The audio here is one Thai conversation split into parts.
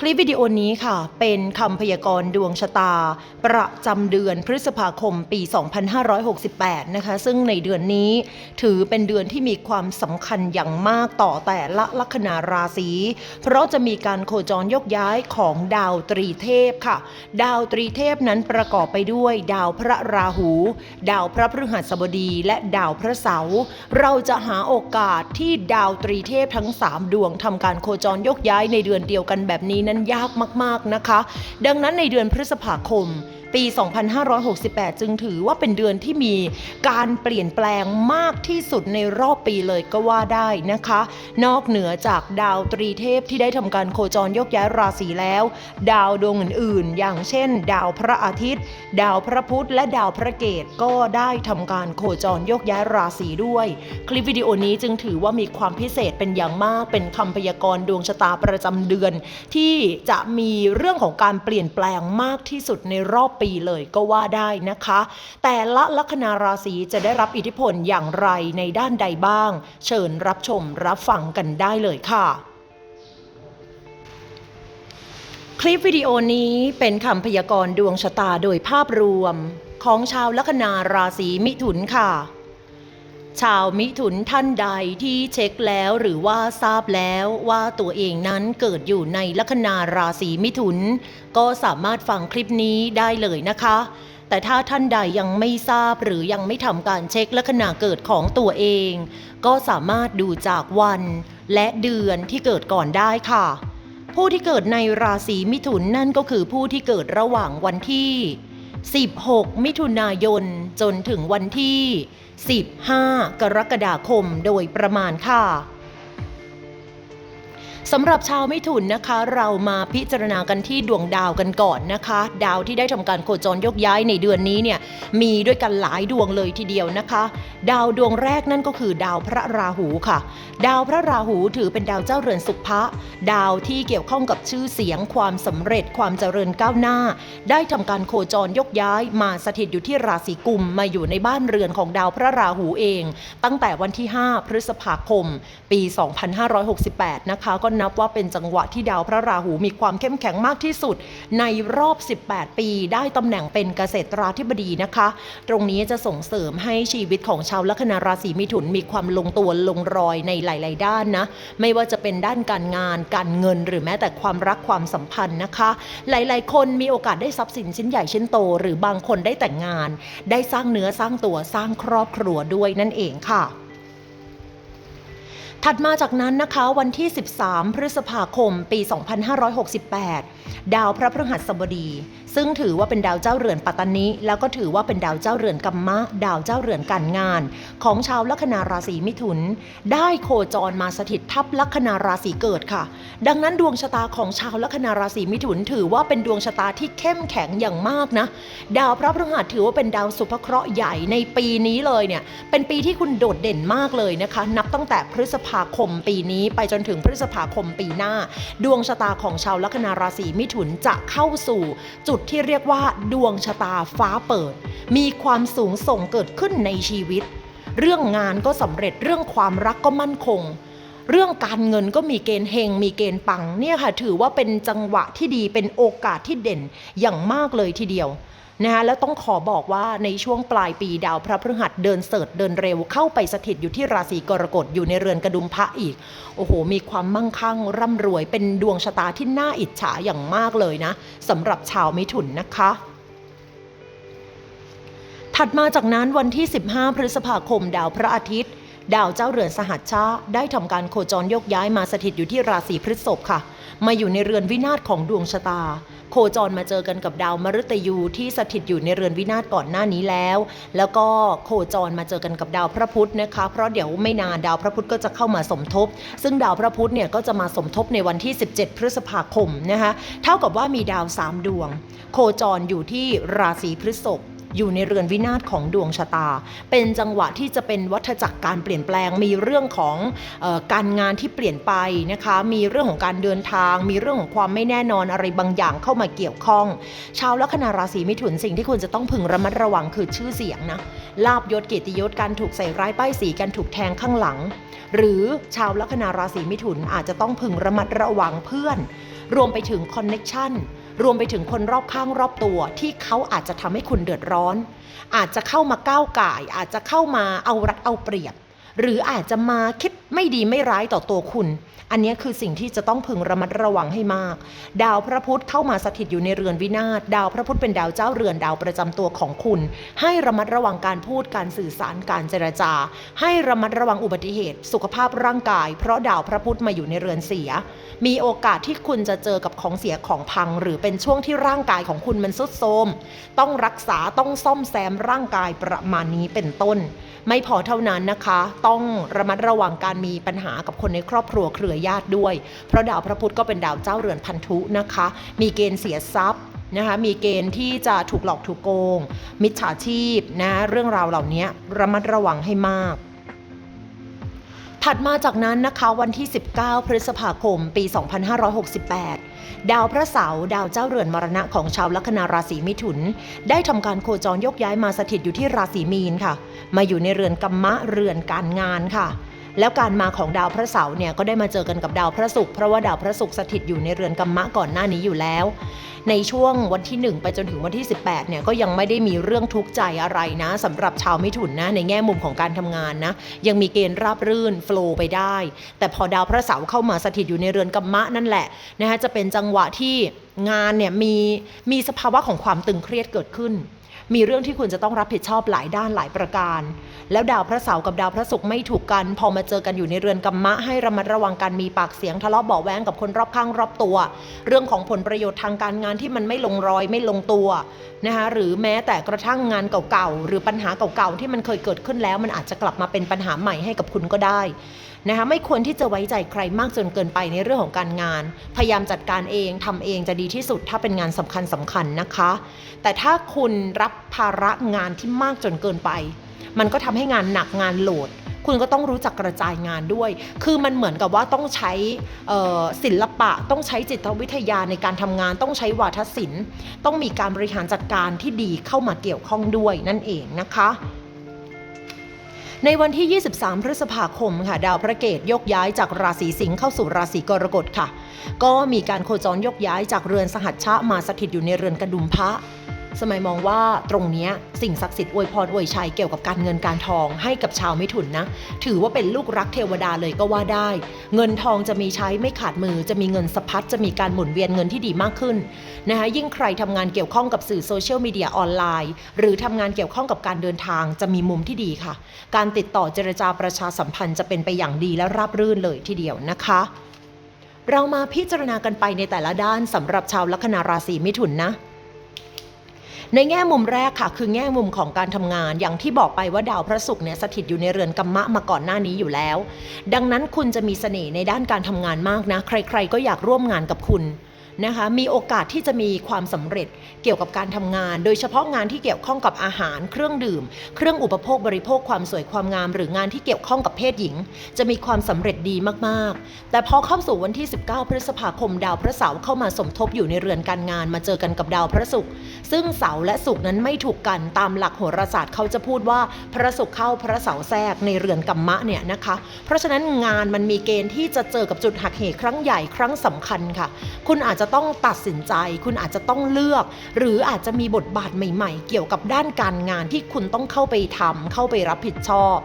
คลิปวิดีโอนี้ค่ะ เป็นคำพยากรณ์ดวงชะตา ประจำเดือนพฤษภาคมปี 2568 นะคะ ซึ่งในเดือนนี้ถือเป็นเดือนที่มีความสำคัญอย่างมากต่อแต่ละลัคนาราศี เพราะจะมีการโคจรยกย้ายของดาวตรีเทพค่ะ ดาวตรีเทพนั้นประกอบไปด้วย ดาวพระราหู ดาวพระพฤหัสบดี และดาวพระเสาร์เราจะหาโอกาสที่ดาวตรีเทพทั้ง 3 ดวงทำการโคจรยกย้ายในเดือนเดียวกันแบบนี้นั้นยากมากๆนะคะ ดังนั้นในเดือนพฤษภาคม ปี 2568 จึงถือว่าเป็นเดือนที่มีการเปลี่ยนแปลงมากที่สุดในรอบปีเลยก็ว่าได้นะคะ นอกเหนือจากดาวตรีเทพที่ได้ทำการโคจรยกย้ายราศีแล้ว ดาวดวงอื่นๆ อย่างเช่น ดาวพระอาทิตย์ ดาวพระพุธและดาวพระเกตก็ได้ทำการโคจรยกย้ายราศีด้วย คลิปวิดีโอนี้จึงถือว่ามีความพิเศษเป็นอย่างมากเป็นคำพยากรณ์ดวงชะตาประจำเดือน ที่จะมีเรื่องของการเปลี่ยนแปลงมากที่สุดในรอบปีเลยก็ว่าได้นะคะ แต่ละลัคนาราศีจะได้รับอิทธิพลอย่างไรในด้านใดบ้าง เชิญรับชมรับฟังกันได้เลยค่ะคลิปวิดีโอนี้เป็นคำพยากรณ์ดวงชะตาโดยภาพรวม ของชาวลัคนาราศีมิถุนค่ะ ชาวมิถุนท่านใดที่เช็คแล้วหรือว่าทราบแล้วว่าตัวเองนั้นเกิดอยู่ในลัคนาราศีมิถุน ก็สามารถฟังคลิปนี้ได้เลยนะคะ แต่ถ้าท่านใดยังไม่ทราบหรือยังไม่ทำการเช็คลัคนาเกิดของตัวเอง ก็สามารถดูจากวันและเดือนที่เกิดก่อนได้ค่ะ ผู้ที่เกิดในราศีมิถุนนั่นก็คือผู้ที่เกิดระหว่างวันที่ 16 มิถุนายนจนถึงวันที่ 15 กรกฎาคมโดยประมาณค่ะ สำหรับชาวมิถุนนะคะ เรามาพิจารณากันที่ดวงดาวกันก่อนนะคะ ดาวที่ได้ทำการโคจรยกย้ายในเดือนนี้เนี่ยมีด้วยกันหลายดวงเลยทีเดียวนะคะ ดาวดวงแรกนั่นก็คือดาวพระราหูค่ะ ดาวพระราหูถือเป็นดาวเจ้าเรือนสุภะดาวที่เกี่ยวข้องกับชื่อเสียงความสำเร็จความเจริญก้าวหน้า ได้ทำการโคจรยกย้าย มาสถิตอยู่ที่ราศีกุมมาอยู่ในบ้านเรือนของดาวพระราหูเอง ตั้งแต่วันที่ 5 พฤษภาคม ปี 2568 นะคะก็นับว่าเป็นจังหวะที่ดาวพระราหูมีความเข้มแข็งมากที่สุด ในรอบ 18 ปีได้ตำแหน่งเป็นเกษตราธิบดีนะคะ ตรงนี้จะส่งเสริมให้ชีวิตของชาวลัคนาราศีมิถุนมีความลงตัวลงรอยในหลาย ๆ ด้านนะ ไม่ว่าจะเป็นด้านการงาน การเงิน หรือแม้แต่ความรักความสัมพันธ์นะคะ หลาย ๆ คนมีโอกาสได้ทรัพย์สินชิ้นใหญ่ชิ้นโต หรือบางคนได้แต่งงาน ได้สร้างเนื้อสร้างตัวสร้างครอบครัวด้วยนั่นเองค่ะ ถัดมาจากนั้นนะคะวันที่ 13 พฤษภาคม ปี 2568 ดาวพระพฤหัสบดี ซึ่งถือว่าเป็นดาวเจ้าเรือนปัตตานิแล้วก็ถือว่าเป็นดาวเจ้าเรือนกัมมะ ดาวเจ้าเรือนการงาน ของชาวลัคนาราศีมิถุน ได้โคจรมาสถิตทับลัคนาราศีเกิดค่ะ ดังนั้นดวงชะตาของชาวลัคนาราศีมิถุน ถือว่าเป็นดวงชะตาที่เข้มแข็งอย่างมากนะ ดาวพระพฤหัสถือว่าเป็นดาวสุภเคราะห์ใหญ่ในปีนี้เลยเนี่ยเป็นปีที่คุณโดดเด่นมากเลยนะคะ นับตั้งแต่พฤษภาคมปีนี้ไปจนถึงพฤษภาคมปีหน้า ดวงชะตาของชาวลัคนาราศีมิถุนจะเข้าสู่ จุดที่เรียกว่า ดวงชะตาฟ้าเปิด มีความสูงส่งเกิดขึ้นในชีวิต เรื่องงานก็สำเร็จเรื่องความรักก็มั่นคง เรื่องการเงินก็มีเกณฑ์เฮงมีเกณฑ์ปังเนี่ยค่ะถือว่าเป็นจังหวะที่ดีเป็นโอกาสที่เด่นอย่างมากเลยทีเดียว นะคะแล้วต้องขอบอกว่าในช่วงปลายปีดาวพระพฤหัสเดินเสริฐเดินเร็วเข้าไปสถิตอยู่ที่ราศีกรกฎอยู่ในเรือนกระดุมพระอีก โอ้โห มีความมั่งคั่ง ร่ำรวยเป็นดวงชะตาที่น่าอิจฉาอย่างมากเลยนะสำหรับชาวมิถุนนะคะถัดมาจากนั้นวันที่ 15 พฤษภาคมดาวพระอาทิตย์ ดาวเจ้าเรือนสหัชชาได้ทำการโคจรยกย้ายมาสถิตอยู่ที่ราศีพฤษภค่ะ มาอยู่ในเรือนวินาศของดวงชะตา โคจรมาเจอกันกับดาวมฤตยูที่สถิตอยู่ในเรือนวินาศก่อนหน้านี้แล้ว แล้วก็โคจรมาเจอกันกับดาวพระพุธนะคะ เพราะเดี๋ยวไม่นานดาวพระพุธก็จะเข้ามาสมทบ ซึ่งดาวพระพุธเนี่ยก็จะมาสมทบในวันที่ 17 พฤษภาคมนะคะ เท่ากับว่ามีดาว 3 ดวง โคจรอยู่ที่ราศีพฤษภ อยู่ในเรือนวินาศของดวงชะตา เป็นจังหวะที่จะเป็นวัฏจักรการเปลี่ยนแปลง มีเรื่องของออการงานที่เปลี่ยนไปนะคะ มีเรื่องของการเดินทาง มีเรื่องของความไม่แน่นอนอะไรบางอย่างเข้ามาเกี่ยวข้อง ชาวลัคนาราศีมิถุนสิ่งที่คุณจะต้องพึงระมัดระวังคือชื่อเสียงนะ ลาบยศเกียรติยศการถูกใส่ร้ายป้ายสีการถูกแทงข้างหลัง หรือชาวลัคนาราศีมิถุนอาจจะต้องพึงระมัดระวังเพื่อน รวมไปถึงคอนเน็ชัน รวมไปถึงคนรอบข้างรอบตัวที่เขาอาจจะทำให้คุณเดือดร้อน อาจจะเข้ามาก้าวก่าย อาจจะเข้ามาเอารัดเอาเปรียบ หรืออาจจะมาคิดไม่ดีไม่ร้ายต่อตัวคุณ อันนี้คือสิ่งที่จะต้องพึงระมัดระวังให้มาก ดาวพระพุธเข้ามาสถิตอยู่ในเรือนวินาศดาวพระพุธเป็นดาวเจ้าเรือนดาวประจำตัวของคุณ ให้ระมัดระวังการพูดการสื่อสารการเจรจา ให้ระมัดระวังอุบัติเหตุ สุขภาพร่างกาย เพราะดาวพระพุธมาอยู่ในเรือนเสีย มีโอกาสที่คุณจะเจอกับของเสียของพัง หรือเป็นช่วงที่ร่างกายของคุณมันทรุดโทรมต้องรักษาต้องซ่อมแซมร่างกายประมาณนี้เป็นต้น ไม่พอเท่านั้นนะคะ ต้องระมัดระวังการมีปัญหากับคนในครอบครัวเครือญาติด้วย เพราะดาวพระพุธก็เป็นดาวเจ้าเรือนพันธุนะคะ มีเกณฑ์เสียทรัพย์นะคะมีเกณฑ์ที่จะถูกหลอกถูกโกง มิจฉาชีพนะเรื่องราวเหล่านี้ระมัดระวังให้มาก ถัดมาจากนั้นนะคะวันที่ 19 พฤษภาคม ปี 2568 ดาวพระเสาร์ดาวเจ้าเรือนมรณะของชาวลัคนาราศีมิถุน ได้ทำการโคจรยกย้ายมาสถิตอยู่ที่ราศีมีนค่ะ มาอยู่ในเรือนกัมมะเรือนการงานค่ะ แล้วการมาของดาวพระเสาร์เนี่ยก็ได้มาเจอกันกับดาวพระศุกร์เพราะว่าดาวพระศุกร์สถิตอยู่ในเรือนกัมมะก่อนหน้านี้อยู่แล้ว ในช่วงวันที่ 1 ไปจนถึงวันที่ 18เนี่ยก็ยังไม่ได้มีเรื่องทุกข์ใจอะไรนะสำหรับชาวมิถุนนะในแง่มุมของการทำงานนะยังมีเกณฑ์ราบรื่นโฟล์ไปได้ แต่พอดาวพระเสาร์เข้ามาสถิตอยู่ในเรือนกัมมะนั่นแหละนะคะจะเป็นจังหวะที่งานเนี่ยมีมีสภาวะของความตึงเครียดเกิดขึ้น มีเรื่องที่คุณจะต้องรับผิดชอบหลายด้านหลายประการ แล้วดาวพระเสาร์กับดาวพระศุกร์ไม่ถูกกัน พอมาเจอกันอยู่ในเรือนกัมมะให้ระมัดระวังการมีปากเสียงทะเลาะเบาแวงกับคนรอบข้างรอบตัว เรื่องของผลประโยชน์ทางการงานที่มันไม่ลงรอยไม่ลงตัว นะคะหรือแม้แต่กระทั่งงานเก่าๆหรือปัญหาเก่าๆที่มันเคยเกิดขึ้นแล้ว มันอาจจะกลับมาเป็นปัญหาใหม่ให้กับคุณก็ได้นะคะไม่ควรที่จะไว้ใจใครมากจนเกินไปในเรื่องของการงาน พยายามจัดการเองทำเองจะดีที่สุดถ้าเป็นงานสำคัญสำคัญนะคะ แต่ถ้าคุณรับภาระงานที่มากจนเกินไป มันก็ทำให้งานหนักงานโหลด คุณก็ต้องรู้จักกระจายงานด้วย คือมันเหมือนกับว่าต้องใช้ศิลปะ ต้องใช้จิตวิทยาในการทำงาน ต้องใช้วาทศิลป์ ต้องมีการบริหารจัดการที่ดีเข้ามาเกี่ยวข้องด้วยนั่นเองนะคะในวันที่ 23 พฤษภาคมค่ะ ดาวพระเกตยกย้ายจากราศีสิงห์เข้าสู่ราศีกรกฎค่ะ ก็มีการโคจรยกย้ายจากเรือนสหัชชะมาสถิตอยู่ในเรือนกระดุมพระ สมัยมองว่าตรงนี้สิ่งศักดิ์สิทธิ์อวยพรอวยชัยเกี่ยวกับการเงินการทองให้กับชาวมิถุนนะ ถือว่าเป็นลูกรักเทวดาเลยก็ว่าได้ เงินทองจะมีใช้ไม่ขาดมือ จะมีเงินสะพัดจะมีการหมุนเวียนเงินที่ดีมากขึ้นนะคะยิ่งใครทำงานเกี่ยวข้องกับสื่อโซเชียลมีเดียออนไลน์ หรือทำงานเกี่ยวข้องกับการเดินทางจะมีมุมที่ดีค่ะ การติดต่อเจรจาประชาสัมพันธ์จะเป็นไปอย่างดีและราบรื่นเลยทีเดียวนะคะเรามาพิจารณากันไปในแต่ละด้านสำหรับชาวลัคนาราศีมิถุนนะ ในแง่มุมแรกค่ะ คือแง่มุมของการทำงานอย่างที่บอกไปว่าดาวพระศุกร์เนี่ยสถิตอยู่ในเรือนกัมมะมาก่อนหน้านี้อยู่แล้ว ดังนั้นคุณจะมีเสน่ห์ในด้านการทำงานมากนะ ใคร ๆ ก็อยากร่วมงานกับคุณ นะคะมีโอกาสที่จะมีความสำเร็จเกี่ยวกับการทำงาน โดยเฉพาะงานที่เกี่ยวข้องกับอาหารเครื่องดื่ม เครื่องอุปโภคบริโภคความสวยความงาม หรืองานที่เกี่ยวข้องกับเพศหญิง จะมีความสำเร็จดีมากๆ แต่พอเข้าสู่วันที่ 19 พฤษภาคมดาวพระเสาร์เข้ามาสมทบอยู่ในเรือนการงานมาเจอกันกับดาวพระศุกร์ซึ่งเสาร์และศุกร์นั้นไม่ถูกกันตามหลักโหราศาสตร์เขาจะพูดว่าพระศุกร์เข้าพระเสาร์แทรกในเรือนกัมมะเนี่ยนะคะ เพราะฉะนั้นงานมันมีเกณฑ์ที่จะเจอกับจุดหักเหครั้งใหญ่ครั้งสำคัญค่ะ คุณอาจจะจะต้องตัดสินใจ คุณอาจจะต้องเลือก หรืออาจจะมีบทบาทใหม่ๆ เกี่ยวกับด้านการงานที่คุณต้องเข้าไปทำเข้าไปรับผิดชอบ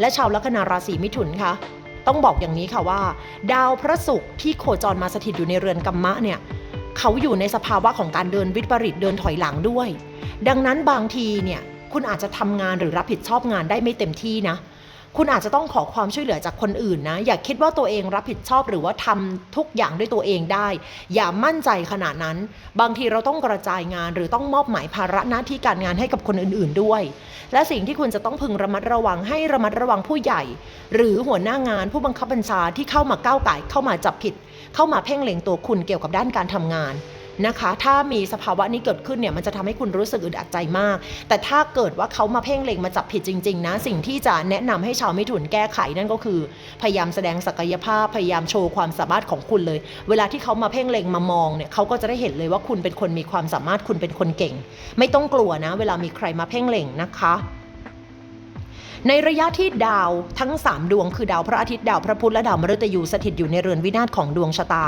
และชาวลัคนาราศีมิถุนคะต้องบอกอย่างนี้ค่ะว่า ดาวพระศุกร์ที่โคจรมาสถิตอยู่ในเรือนกัมมะเนี่ยเขาอยู่ในสภาวะของการเดินวิปริตเดินถอยหลังด้วย ดังนั้นบางทีเนี่ยคุณอาจจะทำงานหรือรับผิดชอบงานได้ไม่เต็มที่นะ คุณอาจจะต้องขอความช่วยเหลือจากคนอื่นนะ อย่าคิดว่าตัวเองรับผิดชอบหรือว่าทำทุกอย่างด้วยตัวเองได้ อย่ามั่นใจขนาดนั้น บางทีเราต้องกระจายงานหรือต้องมอบหมายภาระหน้าที่การงานให้กับคนอื่น ๆด้วย และสิ่งที่คุณจะต้องพึงระมัดระวังให้ระมัดระวังผู้ใหญ่ หรือหัวหน้างานผู้บังคับบัญชาที่เข้ามาก้าวไก่เข้ามาจับผิด เข้ามาเพ่งเล็งตัวคุณเกี่ยวกับด้านการทำงาน นะคะ ถ้ามีสภาวะนี้เกิดขึ้นเนี่ยมันจะทำให้คุณรู้สึกอึดอัดใจมาก แต่ถ้าเกิดว่าเขามาเพ่งเล็งมาจับผิดจริง ๆ นะ สิ่งที่จะแนะนำให้ชาวมิถุนแก้ไขนั่นก็คือ พยายามแสดงศักยภาพพยายามโชว์ความสามารถของคุณเลย เวลาที่เขามาเพ่งเล็งมามองเนี่ยเขาก็จะได้เห็นเลยว่าคุณเป็นคนมีความสามารถคุณเป็นคนเก่ง ไม่ต้องกลัวนะ เวลามีใครมาเพ่งเล็งนะคะ ในระยะที่ดาวทั้ง 3 ดวงคือดาวพระอาทิตย์ดาวพระพุธและดาวมฤตยูสถิตอยู่ในเรือนวินาศของดวงชะตา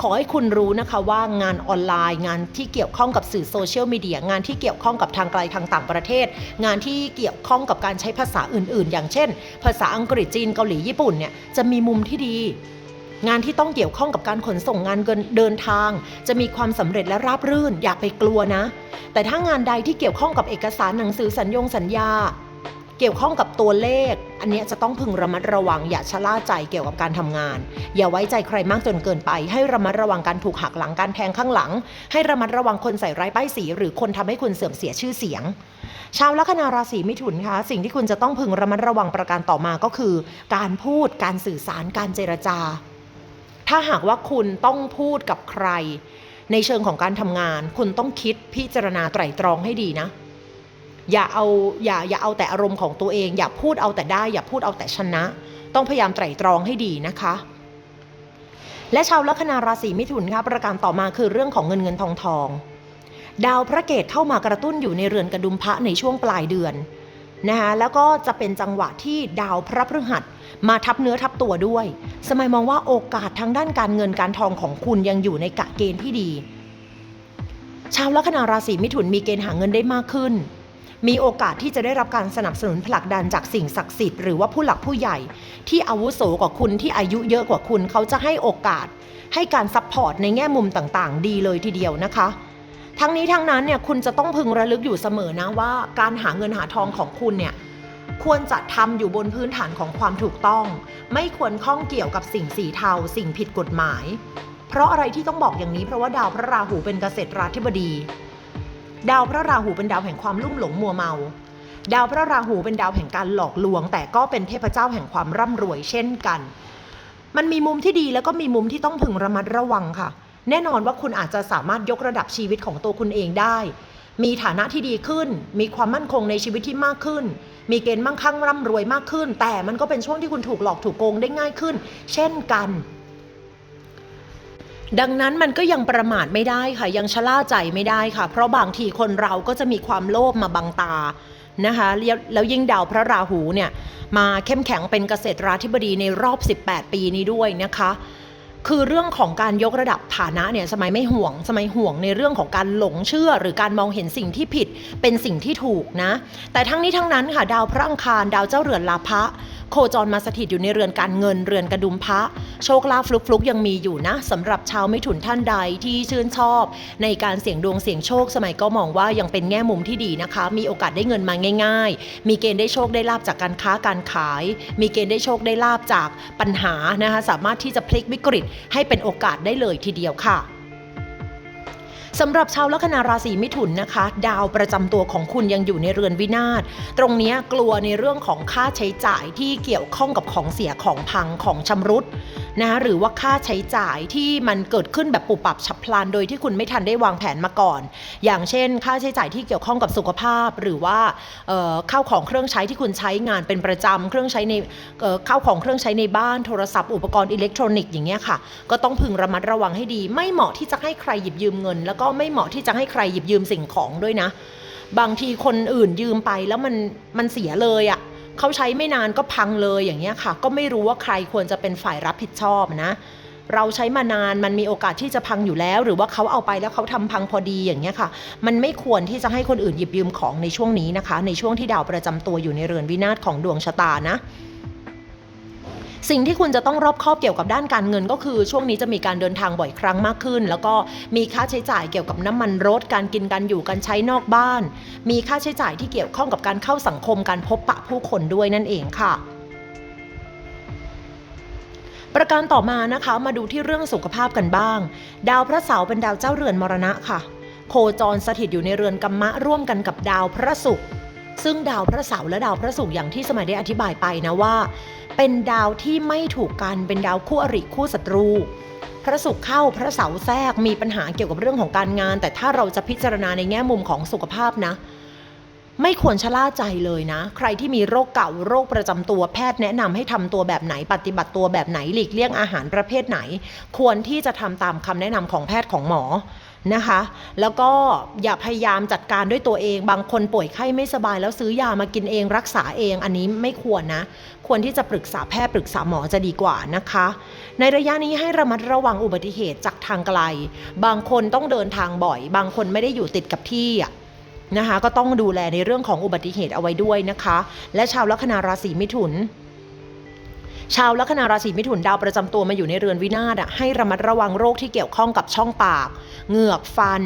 ขอให้คุณรู้นะคะว่างานออนไลน์ งานที่เกี่ยวข้องกับสื่อโซเชียลมีเดียงานที่เกี่ยวข้องกับทางไกลทางต่างประเทศ งานที่เกี่ยวข้องกับการใช้ภาษาอื่น ๆ อย่างเช่น ภาษาอังกฤษจีนเกาหลีญี่ปุ่นเนี่ยจะมีมุมที่ดีงานที่ต้องเกี่ยวข้องกับการขนส่งงานเดินทาง จะมีความสำเร็จและราบรื่นอย่าไปกลัวนะ แต่ถ้างานใดที่เกี่ยวข้องกับเอกสารหนังสือสัญญงสัญญา เกี่ยวข้องกับตัวเลข อันนี้จะต้องพึงระมัดระวังอย่าชะล่าใจเกี่ยวกับการทำงาน อย่าไว้ใจใครมากจนเกินไป ให้ระมัดระวังการถูกหักหลังการแทงข้างหลัง ให้ระมัดระวังคนใส่ร้ายป้ายสี หรือคนทำให้คุณเสื่อมเสียชื่อเสียง ชาวลัคนาราศีมิถุนคะสิ่งที่คุณจะต้องพึงระมัดระวังประการต่อมาก็คือ การพูดการสื่อสารการเจรจา ถ้าหากว่าคุณต้องพูดกับใคร ในเชิงของการทำงาน คุณต้องคิดพิจารณาไตร่ตรองให้ดีนะ อย่าเอาอย่าอย่าเอาแต่อารมณ์ของตัวเอง อย่าพูดเอาแต่ได้ อย่าพูดเอาแต่ชนะ ต้องพยายามไตร่ตรองให้ดีนะคะ และชาวลัคนาราศีมิถุนคะประการต่อมาคือเรื่องของเงินเงินทองทองดาวพระเกตเข้ามากระตุ้นอยู่ในเรือนกระดุมพระในช่วงปลายเดือนนะคะแล้วก็จะเป็นจังหวะที่ดาวพระพฤหัสมาทับเนื้อทับตัวด้วย สมัยมองว่าโอกาสทางด้านการเงินการทองของคุณยังอยู่ในกะเกณฑ์ที่ดี ชาวลัคนาราศีมิถุนมีเกณฑ์หาเงินได้มากขึ้น มีโอกาสที่จะได้รับการสนับสนุนผลักดันจากสิ่งศักดิ์สิทธิ์หรือว่าผู้หลักผู้ใหญ่ ที่อาวุโสกว่าคุณที่อายุเยอะกว่าคุณเขาจะให้โอกาส ให้การซัพพอร์ตในแง่มุมต่างๆ ดีเลยทีเดียวนะคะ ทั้งนี้ทั้งนั้นเนี่ยคุณจะต้องพึงระลึกอยู่เสมอนะว่าการหาเงินหาทองของคุณเนี่ยควรจะทำอยู่บนพื้นฐานของความถูกต้อง ไม่ควรข้องเกี่ยวกับสิ่งสีเทา สิ่งผิดกฎหมาย เพราะอะไรที่ต้องบอกอย่างนี้เพราะว่าดาวพระราหูเป็นเกษตราธิบดี ดาวพระราหูเป็นดาวแห่งความลุ่มหลงมัวเมา ดาวพระราหูเป็นดาวแห่งการหลอกลวง แต่ก็เป็นเทพเจ้าแห่งความร่ำรวยเช่นกัน มันมีมุมที่ดีแล้วก็มีมุมที่ต้องพึงระมัดระวังค่ะ แน่นอนว่าคุณอาจจะสามารถยกระดับชีวิตของตัวคุณเองได้ มีฐานะที่ดีขึ้น มีความมั่นคงในชีวิตที่มากขึ้น มีเกณฑ์มั่งคั่งร่ำรวยมากขึ้น แต่มันก็เป็นช่วงที่คุณถูกหลอกถูกโกงได้ง่ายขึ้น เช่นกัน ดังนั้นมันก็ยังประมาทไม่ได้ค่ะ ยังชะล่าใจไม่ได้ค่ะ เพราะบางทีคนเราก็จะมีความโลภมาบังตานะคะแล้วยิ่งดาวพระราหูเนี่ยมาเข้มแข็งเป็นเกษตราธิบดีในรอบ 18 ปีนี้ด้วยนะคะ คือเรื่องของการยกระดับฐานะเนี่ยสมัยไม่ห่วง สมัยห่วงในเรื่องของการหลงเชื่อ หรือการมองเห็นสิ่งที่ผิดเป็นสิ่งที่ถูกนะ แต่ทั้งนี้ทั้งนั้นค่ะดาวพระอังคารดาวเจ้าเรือนลาภะ โคจรมาสถิตอยู่ในเรือนการเงินเรือนกระดุมพระ โชคลาภฟลุกๆยังมีอยู่นะสำหรับชาวไม่ถุนท่านใดที่ชื่นชอบ ในการเสี่ยงดวงเสี่ยงโชคสมัยก็มองว่ายังเป็นแง่มุมที่ดีนะคะ มีโอกาสได้เงินมาง่าย ๆ มีเกณฑ์ได้โชคได้ลาบจากการค้าการขาย มีเกณฑ์ได้โชคได้ลาบจากปัญหานะคะสามารถที่จะพลิกวิกฤตให้เป็นโอกาสได้เลยทีเดียวค่ะ สำหรับชาวลัคนาราศีมิถุนนะคะ ดาวประจำตัวของคุณยังอยู่ในเรือนวินาศตรงนี้กลัวในเรื่องของค่าใช้จ่ายที่เกี่ยวข้องกับของเสียของพังของชำรุดนะคะหรือว่าค่าใช้จ่ายที่มันเกิดขึ้นแบบปุบปับฉับพลันโดยที่คุณไม่ทันได้วางแผนมาก่อน อย่างเช่น ค่าใช้จ่ายที่เกี่ยวข้องกับสุขภาพ หรือว่าเอ่อข้าวของเครื่องใช้ที่คุณใช้งานเป็นประจำเครื่องใช้ในเอ่อข้าวของเครื่องใช้ในบ้านโทรศัพท์อุปกรณ์อิเล็กทรอนิกส์อย่างเงี้ยค่ะก็ต้องพึงระมัดระวังให้ดี ไม่เหมาะที่จะให้ใครหยิบยืมเงินแล้วก็ไม่เหมาะที่จะให้ใครหยิบยืมสิ่งของด้วยนะ บางทีคนอื่นยืมไปแล้วมันมันเสียเลยอะ่ะเขาใช้ไม่นานก็พังเลยอย่างเงี้ยค่ะ ก็ไม่รู้ว่าใครควรจะเป็นฝ่ายรับผิดชอบนะเราใช้มานานมันมีโอกาสที่จะพังอยู่แล้ว หรือว่าเขาเอาไปแล้วเขาทำพังพอดีอย่างเงี้ยค่ะ มันไม่ควรที่จะให้คนอื่นหยิบยืมของในช่วงนี้นะคะ ในช่วงที่ดาวประจำตัวอยู่ในเรือนวินาศของดวงชะตานะ สิ่งที่คุณจะต้องรอบคอบเกี่ยวกับด้านการเงิน ก็คือช่วงนี้จะมีการเดินทางบ่อยครั้งมากขึ้น แล้วก็มีค่าใช้จ่ายเกี่ยวกับน้ำมันรถ การกินการอยู่การใช้นอกบ้าน มีค่าใช้จ่ายที่เกี่ยวข้องกับการเข้าสังคมการพบปะผู้คนด้วยนั่นเองค่ะประการต่อมานะคะมาดูที่เรื่องสุขภาพกันบ้าง ดาวพระเสาร์เป็นดาวเจ้าเรือนมรณะค่ะ โคจรสถิตอยู่ในเรือนกัมมะร่วมกันกับดาวพระศุกร์ซึ่งดาวพระเสาร์และดาวพระศุกร์อย่างที่สมัยได้อธิบายไปนะว่า เป็นดาวที่ไม่ถูกกันเป็นดาวคู่อริคู่ศัตรู พระศุกร์เข้าพระเสาร์แทรกมีปัญหาเกี่ยวกับเรื่องของการงาน แต่ถ้าเราจะพิจารณาในแง่มุมของสุขภาพนะ ไม่ควรชะล่าใจเลยนะ ใครที่มีโรคเก่าโรคประจำตัวแพทย์แนะนำให้ทำตัวแบบไหนปฏิบัติตัวแบบไหนหลีกเลี่ยงอาหารประเภทไหน ควรที่จะทำตามคำแนะนำของแพทย์ของหมอนะคะ แล้วก็อย่าพยายามจัดการด้วยตัวเอง บางคนป่วยไข้ไม่สบายแล้วซื้อยามากินเองรักษาเอง อันนี้ไม่ควรนะ ควรที่จะปรึกษาแพทย์ปรึกษาหมอจะดีกว่านะคะ ในระยะนี้ให้ระมัดระวังอุบัติเหตุจากทางไกล บางคนต้องเดินทางบ่อย บางคนไม่ได้อยู่ติดกับที่นะคะก็ต้องดูแลในเรื่องของอุบัติเหตุเอาไว้ด้วยนะคะ และชาวลัคนาราศีมิถุนชาวลัคนาราศีมิถุนดาวประจำตัวมาอยู่ในเรือนวินาศให้ระมัดระวังโรคที่เกี่ยวข้องกับช่องปาก เหงือกฟัน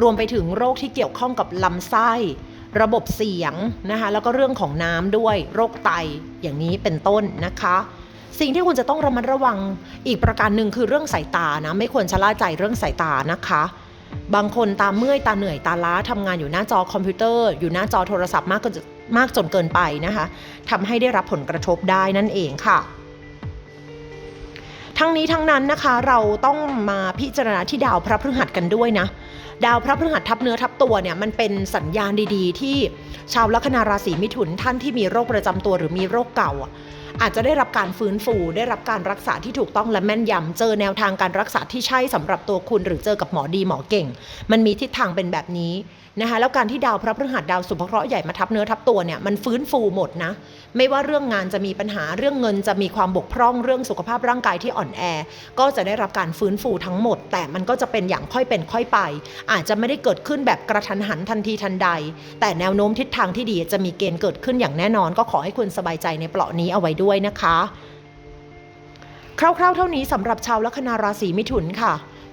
รวมไปถึงโรคที่เกี่ยวข้องกับลำไส้ ระบบเสียงนะคะแล้วก็เรื่องของน้ำด้วยโรคไตอย่างนี้เป็นต้นนะคะ สิ่งที่คุณจะต้องระมัดระวังอีกประการหนึ่งคือเรื่องสายตานะไม่ควรชะล่าใจเรื่องสายตานะคะบางคนตาเมื่อยตาเหนื่อยตาล้าทำงานอยู่หน้าจอคอมพิวเตอร์ อยู่หน้าจอโทรศัพท์มากเกินมากจนเกินไปนะคะทำให้ได้รับผลกระทบได้นั่นเองค่ะ ทั้งนี้ทั้งนั้นนะคะเราต้องมาพิจารณาที่ดาวพระพฤหัสกันด้วยนะ ดาวพระพฤหัสทับเนื้อทับตัวเนี่ยมันเป็นสัญญาณดีๆ ที่ชาวลัคนาราศีมิถุนท่านที่มีโรคประจำตัวหรือมีโรคเก่าอาจจะได้รับการฟื้นฟู ได้รับการรักษาที่ถูกต้องและแม่นยำเจอแนวทางการรักษาที่ใช่สำหรับตัวคุณ หรือเจอกับหมอดีหมอเก่ง มันมีทิศทางเป็นแบบนี้ นะคะแล้วการที่ดาวพระพฤหัสดาวสุภเคราะห์ใหญ่มาทับเนื้อทับตัวเนี่ยมันฟื้นฟูหมดนะ ไม่ว่าเรื่องงานจะมีปัญหาเรื่องเงินจะมีความบกพร่องเรื่องสุขภาพร่างกายที่อ่อนแอ ก็จะได้รับการฟื้นฟูทั้งหมด แต่มันก็จะเป็นอย่างค่อยเป็นค่อยไป อาจจะไม่ได้เกิดขึ้นแบบกระทันหันทันทีทันใด แต่แนวโน้มทิศทางที่ดีจะมีเกณฑ์เกิดขึ้นอย่างแน่นอน ก็ขอให้คุณสบายใจในเปราะนี้เอาไว้ด้วยนะคะ คร่าวๆ เท่านี้สำหรับชาวลัคนาราศีมิถุนค่ะ